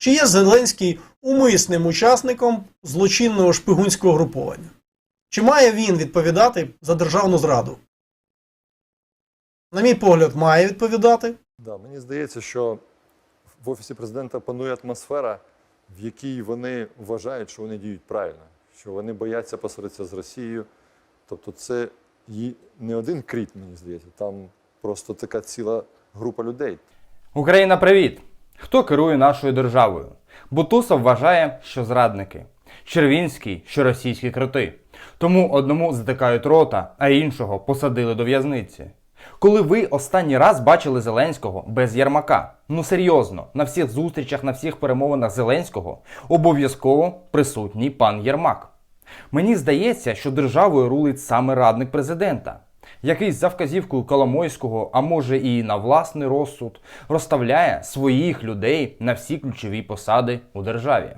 Чи є Зеленський умисним учасником злочинного шпигунського груповання? Чи має він відповідати за державну зраду? На мій погляд, має відповідати. Да, мені здається, що в офісі президента панує атмосфера, в якій вони вважають, що вони діють правильно, що вони бояться посваритися з Росією. Тобто, це не один кріт, мені здається, там просто така ціла група людей. Україна, привіт! Хто керує нашою державою? Бутусов вважає, що зрадники. Червінський, що російські кроти. Тому одному затикають рота, а іншого посадили до в'язниці. Коли ви останній раз бачили Зеленського без Єрмака? Ну серйозно, на всіх зустрічах, на всіх перемовинах Зеленського обов'язково присутній пан Єрмак. Мені здається, що державою рулить саме радник президента, який за вказівкою Коломойського, а може і на власний розсуд, розставляє своїх людей на всі ключові посади у державі.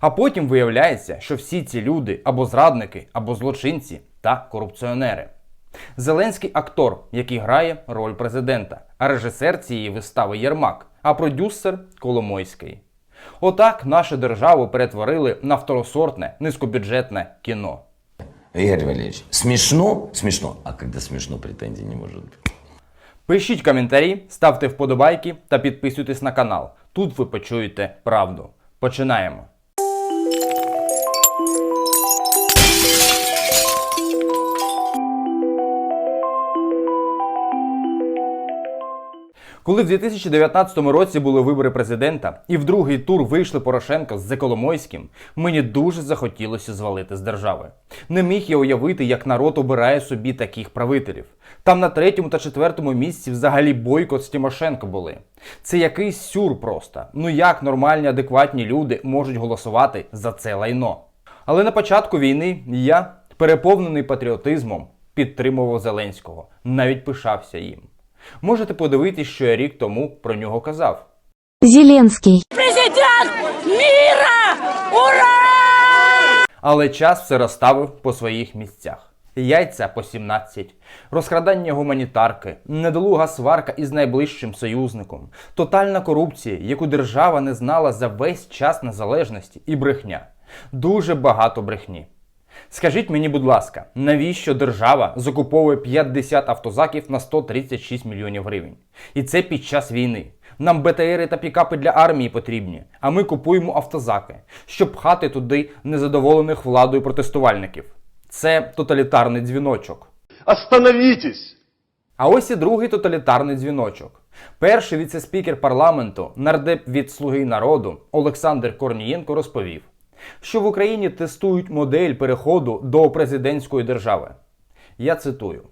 А потім виявляється, що всі ці люди або зрадники, або злочинці та корупціонери. Зеленський актор, який грає роль президента, а режисер цієї вистави Єрмак, а продюсер Коломойський. Отак нашу державу перетворили на второсортне, низькобюджетне кіно. Игорь Валерьевич, смешно? Смешно. А когда смешно, претензий не может быть. Пишіть коментарі, ставте вподобайки та підписуйтесь на канал. Тут ви почуєте правду. Починаємо. Коли в 2019 році були вибори президента і в другий тур вийшли Порошенко з Заколомойським, мені дуже захотілося звалити з держави. Не міг я уявити, як народ обирає собі таких правителів. Там на третьому та четвертому місці взагалі бойкот з Тимошенко були. Це якийсь сюр просто. Ну як нормальні, адекватні люди можуть голосувати за це лайно? Але на початку війни я, переповнений патріотизмом, підтримував Зеленського, навіть пишався їм. Можете подивитись, що я рік тому про нього казав. Зеленский. президент мира! Ура! Але час все розставив по своїх місцях. Яйця по 17, розкрадання гуманітарки, недолуга сварка із найближчим союзником, тотальна корупція, яку держава не знала за весь час незалежності, і брехня. Дуже багато брехні. Скажіть мені, будь ласка, навіщо держава закуповує 50 автозаків на 136 мільйонів гривень? І це під час війни. Нам БТРи та пікапи для армії потрібні, а ми купуємо автозаки, щоб пхати туди незадоволених владою протестувальників. Це тоталітарний дзвіночок. Остановитесь! А ось і другий тоталітарний дзвіночок. Перший віце-спікер парламенту, нардеп від Слуги народу Олександр Корнієнко розповів, що в Україні тестують модель переходу до президентської держави. Я цитую: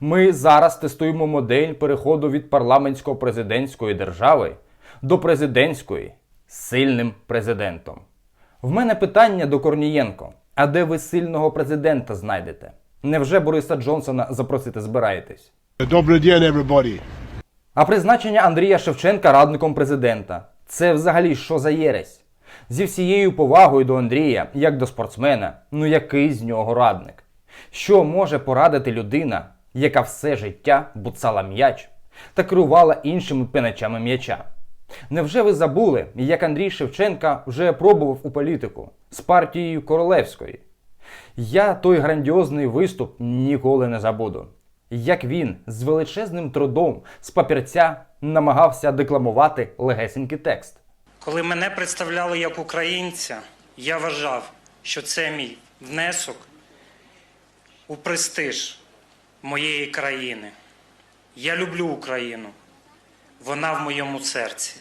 ми зараз тестуємо модель переходу від парламентсько-президентської держави до президентської з сильним президентом. В мене питання до Корнієнко: а де ви сильного президента знайдете? Невже Бориса Джонсона запросити збираєтесь? Добрый день, everybody. А призначення Андрія Шевченка радником президента це взагалі що за єресь? Зі всією повагою до Андрія, як до спортсмена, ну який з нього радник? Що може порадити людина, яка все життя буцала м'яч та керувала іншими пиначами м'яча? Невже ви забули, як Андрій Шевченка вже пробував у політику з партією Королевської? Я той грандіозний виступ ніколи не забуду. Як він з величезним трудом з папірця намагався декламувати легесенький текст. Коли мене представляли як українця, я вважав, що це мій внесок у престиж моєї країни. Я люблю Україну. Вона в моєму серці.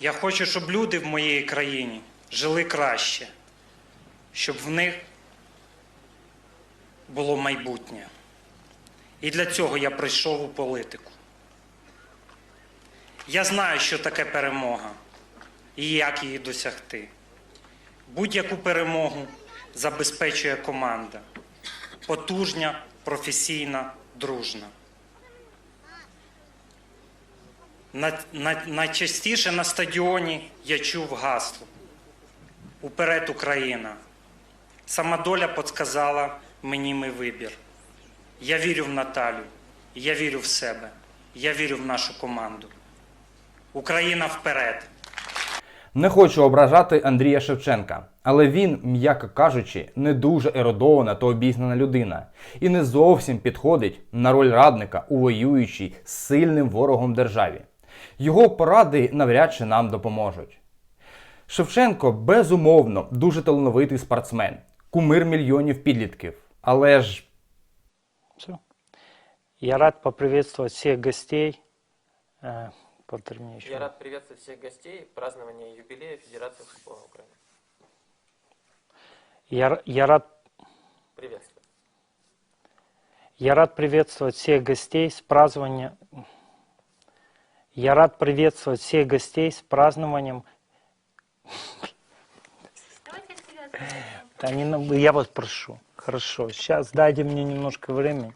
Я хочу, щоб люди в моїй країні жили краще, щоб в них було майбутнє. І для цього я прийшов у політику. Я знаю, що таке перемога і як її досягти. Будь-яку перемогу забезпечує команда. Потужня, професійна, дружна. На, на, найчастіше на стадіоні я чув гасло Уперед Україна. Сама доля подсказала мені мій вибір. Я вірю в Наталю, я вірю в себе, я вірю в нашу команду. Україна вперед! Не хочу ображати Андрія Шевченка, але він, м'яко кажучи, не дуже ерудована та обізнана людина і не зовсім підходить на роль радника у воюючій з сильним ворогом державі. Його поради навряд чи нам допоможуть. Шевченко безумовно дуже талановитий спортсмен, кумир мільйонів підлітків. Але ж Все. Я рад поприветствовать всех гостей. Э, повтори еще. Я рад приветствовать всех гостей празднования юбилея Федерации футбола Украины. Я, я рад Приветствую. Я рад приветствовать всех гостей с празднованием. Я рад приветствовать всех гостей с празднованием. Да не я вас прошу. Хорошо. Сейчас дайте мне немножко времени.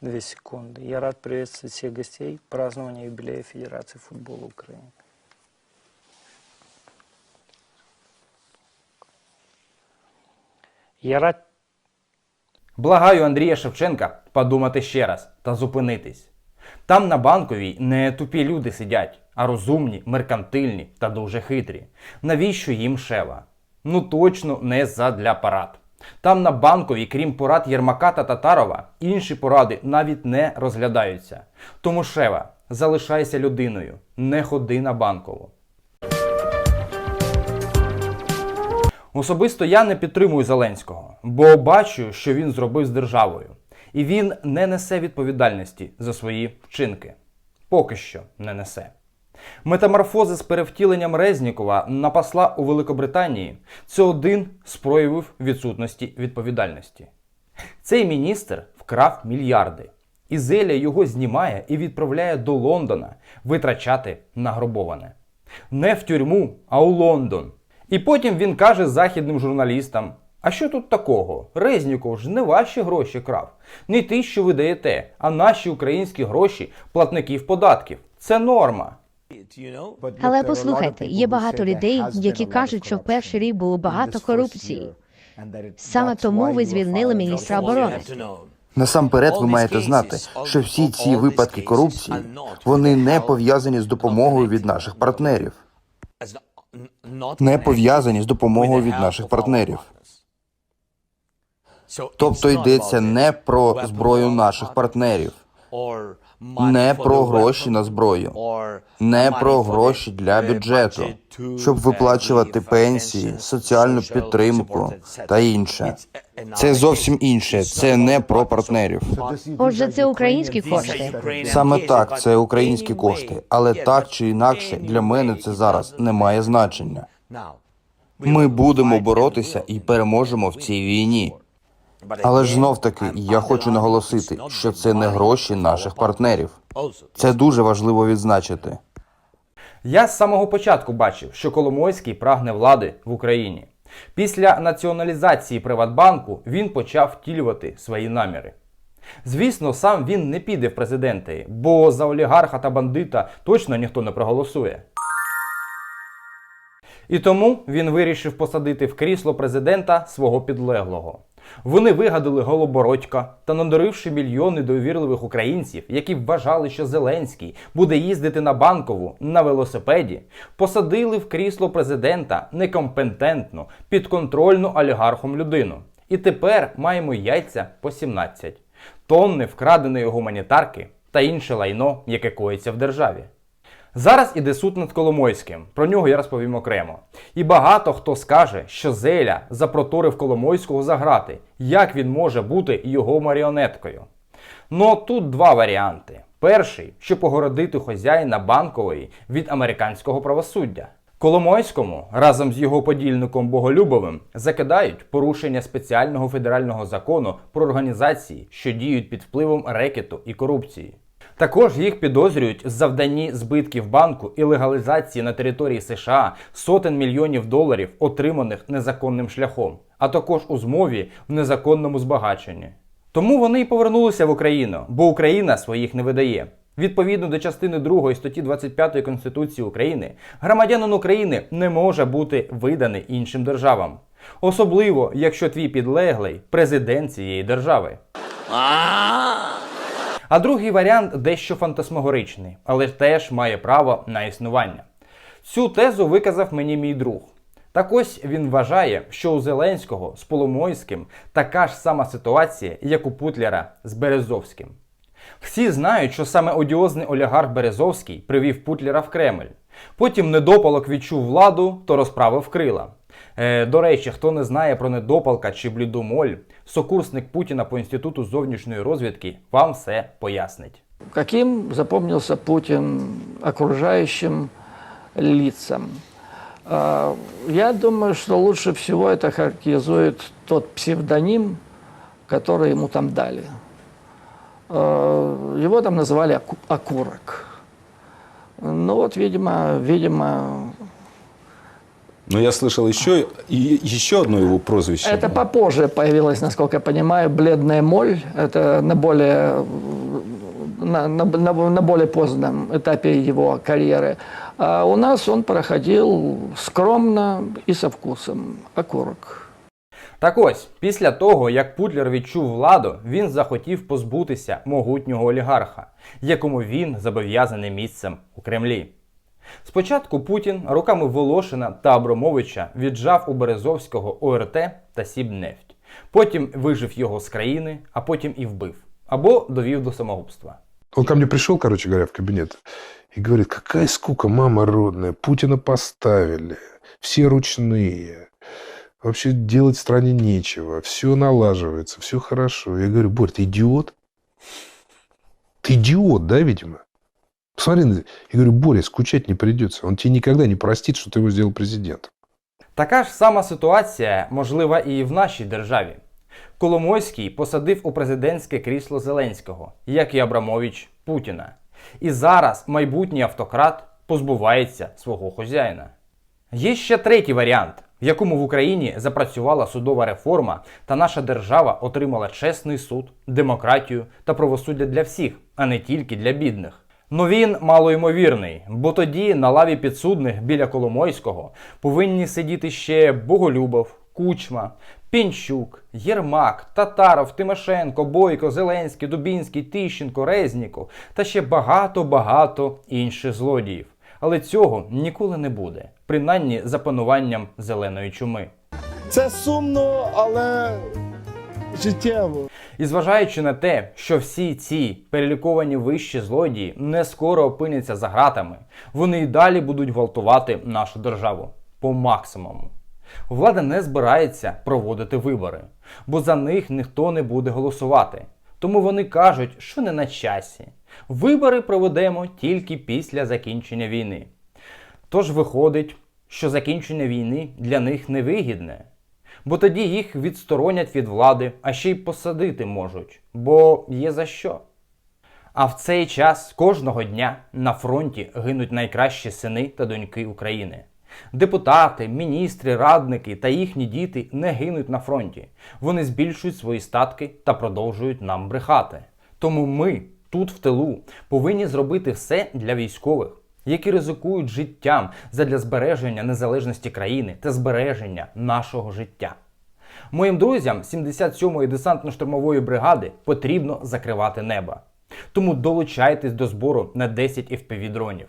Две секунды. Я рад приветствовать всех гостей празднования юбилея Федерации футбола Украины. Я рад Благаю Андрія Шевченка подумати ще раз та зупинитись. Там на банковій не тупі люди сидять, а розумні, меркантильні та дуже хитрі. Навіщо їм шева? Ну точно не задля парад. Там на банковій, крім порад Єрмака та Татарова, інші поради навіть не розглядаються. Тому шева, залишайся людиною, не ходи на банкову. Особисто я не підтримую Зеленського, бо бачу, що він зробив з державою. І він не несе відповідальності за свої вчинки. Поки що не несе. Метаморфози з перевтіленням Резнікова на посла у Великобританії це один з проявів відсутності відповідальності. Цей міністр вкрав мільярди. І Зеля його знімає і відправляє до Лондона витрачати нагробоване. Не в тюрму, а у Лондон. І потім він каже західним журналістам: а що тут такого? Резніков ж не ваші гроші крав. Не ті, що ви даєте, а наші українські гроші платників податків. Це норма. Але послухайте, є багато людей, які кажуть, що в перший рік було багато корупції. Саме тому ви звільнили міністра оборони. Насамперед, ви маєте знати, що всі ці випадки корупції вони не пов'язані з допомогою від наших партнерів. Не пов'язані з допомогою від наших партнерів. Тобто йдеться не про зброю наших партнерів, не про гроші на зброю, не про гроші для бюджету, щоб виплачувати пенсії, соціальну підтримку та інше. Це зовсім інше. Це не про партнерів. Отже, це українські кошти. Саме так, це українські кошти, але так чи інакше для мене це зараз не має значення. Ми будемо боротися і переможемо в цій війні. Але ж знов таки я хочу наголосити, що це не гроші наших партнерів. Це дуже важливо відзначити. Я з самого початку бачив, що Коломойський прагне влади в Україні. Після націоналізації Приватбанку він почав втілювати свої наміри. Звісно, сам він не піде в президенти, бо за олігарха та бандита точно ніхто не проголосує. І тому він вирішив посадити в крісло президента свого підлеглого. Вони вигадали Голобородька та надоривши мільйони довірливих українців, які вважали, що Зеленський буде їздити на банкову на велосипеді, посадили в крісло президента некомпетентну, підконтрольну олігархом людину. І тепер маємо яйця по 17, тонни вкраденої гуманітарки та інше лайно, яке коїться в державі. Зараз іде суд над Коломойським. Про нього я розповім окремо. І багато хто скаже, що Зеля запроторив Коломойського за грати. Як він може бути його маріонеткою? Ну тут два варіанти. Перший, щоб огородити хазяїна банкової від американського правосуддя. Коломойському разом з його подільником Боголюбовим закидають порушення спеціального федерального закону про організації, що діють під впливом рекету і корупції. Також їх підозрюють в завданні збитків банку і легалізації на території США сотень мільйонів доларів, отриманих незаконним шляхом, а також у змові в незаконному збагаченні. Тому вони й повернулися в Україну, бо Україна своїх не видає. Відповідно до частини 2 статті 25 Конституції України, громадянин України не може бути виданий іншим державам, особливо якщо твій підлеглий президент цієї держави. А, другий варіант дещо фантасмагоричний, але теж має право на існування. Цю тезу виказав мені мій друг. Так ось він вважає, що у Зеленського з Поломойським така ж сама ситуація, як у Путлера з Березовським. Всі знають, що саме одіозний олігарх Березовський привів Путлера в Кремль. Потім недопалок відчув владу, то розправив крила. Е, до речі, хто не знає про недопалка чи блідомоль, сокурсник Путіна по інституту зовнішньої розвідки вам все пояснить. Каким запомнился Путин окружающим лицам? А, Я думаю, что лучше всего это характеризует тот псевдоним, который ему там дали. А, Его там называли Оку- Окурок. Ну вот, видимо, видимо, Но я слышал еще, и еще одно его прозвище. это попозже появилось, насколько я понимаю, бледная моль. Это на более, на, на- на- на более позднем этапе его карьеры. А у нас он проходил скромно и со вкусом. Окурок. Так ось, після того, як Путлер відчув владу, він захотів позбутися могутнього олігарха, якому він зобов'язаний місцем у Кремлі. Спочатку Путін руками Волошина та Абрамовича віджав у Березовського ОРТ та Сібнефть. Потім вижив його з країни, а потім і вбив або довів до самогубства. Он ко мне пришел, короче говоря, в кабинет и говорит, какая скука, мама родная, Путина поставили, все ручные, вообще делать в стране нечего, все налаживается, все хорошо. Я говорю, Борь, ты идиот? Ты идиот, да, видимо? Посмотри, на- я говорю, Боря, скучать не придется, он тебе никогда не простит, что ты его сделал президентом. Така ж сама ситуація можлива і в нашій державі. Коломойський посадив у президентське крісло Зеленського, як і Абрамович Путіна. І зараз майбутній автократ позбувається свого хазяїна. Є ще третій варіант, в якому в Україні запрацювала судова реформа, та наша держава отримала чесний суд, демократію та правосуддя для всіх, а не тільки для бідних. Ну він малоймовірний, бо тоді на лаві підсудних біля Коломойського повинні сидіти ще Боголюбов, Кучма, Пінчук, Єрмак, Татаров, Тимошенко, Бойко, Зеленський, Дубінський, Тищенко, Резніков та ще багато-багато інших злодіїв. Але цього ніколи не буде, принаймні за пануванням зеленої чуми. Це сумно, але життєво. І зважаючи на те, що всі ці переліковані вищі злодії не скоро опиняться за ґратами, вони і далі будуть гвалтувати нашу державу по максимуму. Влада не збирається проводити вибори, бо за них ніхто не буде голосувати. Тому вони кажуть, що не на часі. Вибори проведемо тільки після закінчення війни. Тож виходить, що закінчення війни для них невигідне. Бо тоді їх відсторонять від влади, а ще й посадити можуть, бо є за що. А в цей час кожного дня на фронті гинуть найкращі сини та доньки України. Депутати, міністри, радники та їхні діти не гинуть на фронті. Вони збільшують свої статки та продовжують нам брехати. Тому ми тут в тилу повинні зробити все для військових, які ризикують життям задля збереження незалежності країни та збереження нашого життя. Моїм друзям 77-ї десантно-штурмової бригади потрібно закривати небо. Тому долучайтесь до збору на 10 FPV дронів.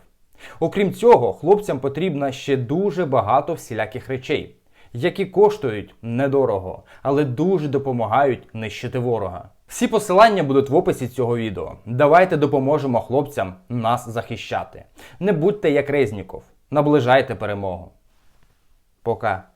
Окрім цього, хлопцям потрібно ще дуже багато всіляких речей, які коштують недорого, але дуже допомагають нищити ворога. Всі посилання будуть в описі цього відео. Давайте допоможемо хлопцям нас захищати. Не будьте як Резніков, наближайте перемогу. Пока.